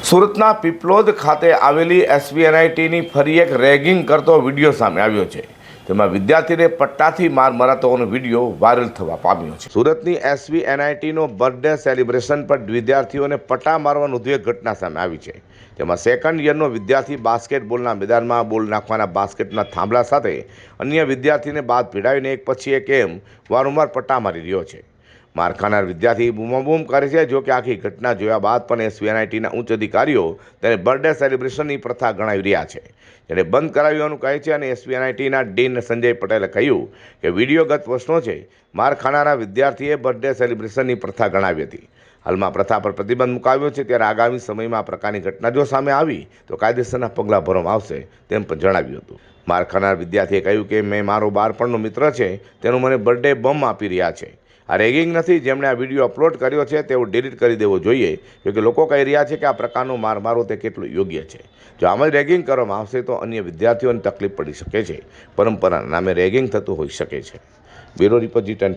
સુરતના પીપલોદ ખાતે આવેલી એસવીએનઆઈટીની ફરી એક રેગિંગ કરતો વીડિયો સામે આવ્યો છે. તેમાં વિદ્યાર્થીને પટ્ટાથી માર મરાતોનો વીડિયો વાયરલ થવા પામ્યો છે. સુરતની એસવી એનઆઈટીનો બર્થડે સેલિબ્રેશન પર વિદ્યાર્થીઓને પટ્ટા મારવાની ઉદ્વેગ ઘટના સામે આવી છે. તેમાં સેકન્ડ યરનો વિદ્યાર્થી બાસ્કેટબોલના મેદાનમાં બોલ નાખવાના બાસ્કેટના થાંભલા સાથે અન્ય વિદ્યાર્થીને બાદ ભીડાવીને એક પછી એક એમ વારંવાર પટ્ટા મારી રહ્યો છે. માર ખાનાર વિદ્યાર્થી બૂમાબૂમ કરે છે, જો કે આખી ઘટના જોયા બાદ પણ એસવીએનઆઈટીના ઉચ્ચ અધિકારીઓ તેને બર્થડે સેલિબ્રેશનની પ્રથા ગણાવી રહ્યા છે. તેને બંધ કરાવ્યાનું કહે છે અને એસવીએનઆઈટીના ડીન સંજય પટેલે કહ્યું કે વીડિયો ગત વર્ષનો છે માર ખાનારા વિદ્યાર્થીએ બર્થડે સેલિબ્રેશનની પ્રથા ગણાવી હતી. હાલમાં પ્રથા પર પ્રતિબંધ મુકાવ્યો છે, ત્યારે આગામી સમયમાં આ પ્રકારની ઘટના જો સામે આવી તો કાયદેસરના પગલાં ભરવામાં આવશે તેમ પણ જણાવ્યું હતું. માર ખાનાર વિદ્યાર્થીએ કહ્યું કે, મેં મારો બાળપણનો મિત્ર છે, તેનું મને બર્થડે બમ આપી રહ્યા છે. આ રેગિંગ નથી, જેમણે આ વીડિયો અપલોડ કર્યો છે તેઓ ડિલીટ કરી દેવો જોઈએ કેમકે લોકો કહી રહ્યા છે કે આ પ્રકારનો માર મારો તે કેટલું યોગ્ય છે. જો આમ જ રેગિંગ કરવામાં આવશે, તો અન્ય વિદ્યાર્થીઓને તકલીફ પડી શકે છે. પરંપરાના નામે રેગિંગ થતું હોઈ શકે છે. બ્યુરો રિપોર્ટ જી ટેન